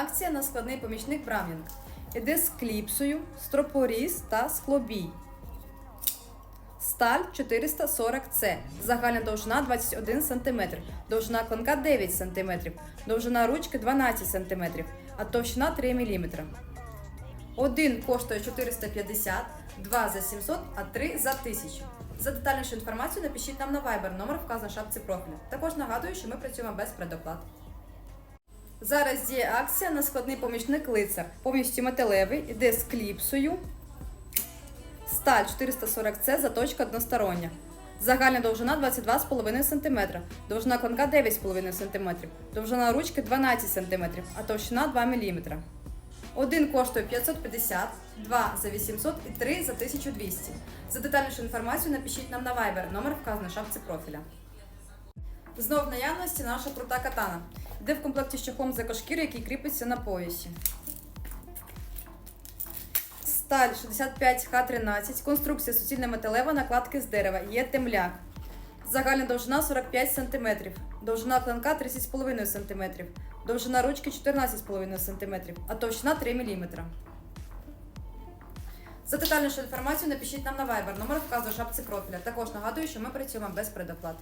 Акція на складний помічник Брамінг. Іде з кліпсою, стропоріз та склобій. Сталь 440С. Загальна довжина 21 см, довжина клинка 9 см, довжина ручки 12 см, а товщина 3 мм. Один коштує 450, два за 700, а три за 1000. За детальнішу інформацію напишіть нам на Viber, номер вказано в шапці профілю. Також нагадую, що ми працюємо без предоплат. Зараз діє акція на складний помічник лицар. Повністю металевий, іде з кліпсою. Сталь 440С, заточка одностороння. Загальна довжина 22,5 см, довжина клинка 9,5 см, довжина ручки 12 см, а товщина 2 мм. Один коштує 550, два за 800 і три за 1200. За детальнішу інформацію напишіть нам на Viber, номер вказано в шапці профіля. Знов в наявності наша крута катана. Йде в комплекті з чохлом з екошкіри, який кріпиться на поясі. Сталь 65Х13, конструкція суцільна металева, накладки з дерева, є темляк. Загальна довжина 45 см, довжина клинка 30,5 см, довжина ручки 14,5 см, а товщина 3 мм. За детальнішу інформацію напишіть нам на Viber, номер вказує в шапці профіля. Також нагадую, що ми працюємо без предоплат.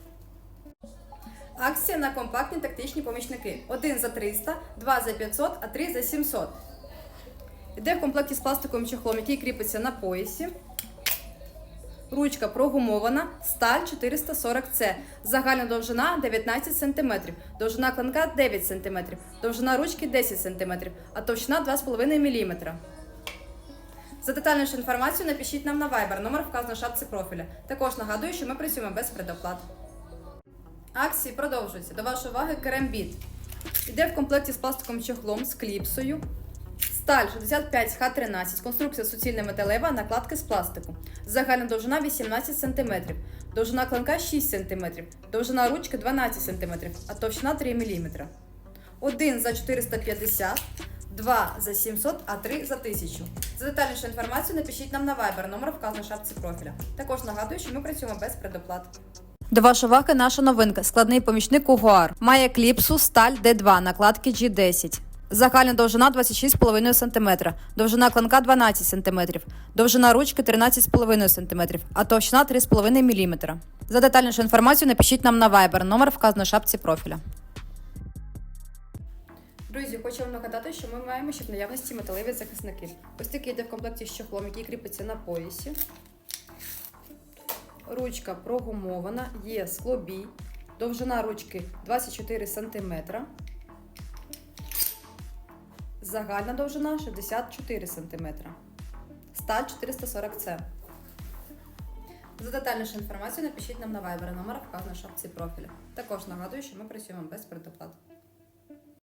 Акція на компактні тактичні помічники. Один за 300, два за 500, а три за 700. Йде в комплекті з пластиковим чехлом, який кріпиться на поясі. Ручка прогумована, сталь 440С. Загальна довжина 19 см, довжина клинка 9 см, довжина ручки 10 см, а товщина 2,5 мм. За детальнішу інформацію напишіть нам на Viber, номер вказано в шапці профіля. Також нагадую, що ми працюємо без предоплат. Акції продовжуються. До вашої уваги керамбіт. Йде в комплекті з пластиковим чохлом з кліпсою. Сталь 65Х13, конструкція суцільна металева, накладки з пластику. Загальна довжина 18 см, довжина клинка 6 см, довжина ручки 12 см, а товщина 3 мм. Один за 450, два за 700, а три за 1000. За детальнішу інформацію напишіть нам на Viber, номер вказано в шапці профіля. Також нагадую, що ми працюємо без предоплат. До вашої уваги наша новинка. Складний помічник Угуар. Має кліпсу сталь D2, накладки G10. Загальна довжина 26,5 см, довжина клинка 12 см, довжина ручки 13,5 см, а товщина 3,5 мм. За детальнішу інформацію напишіть нам на Viber, номер вказано в шапці профіля. Друзі, хочу вам нагадати, що ми маємо ще в наявності металеві захисники. Ось такий йде в комплекті з чохлом, який кріпиться на поясі. Ручка прогумована, є склобій, довжина ручки 24 см. Загальна довжина 64 см. Сталь 440С. За детальнішу інформацію напишіть нам на Viber, номер вказано в шапці профіля. Також нагадую, що ми працюємо без предоплат.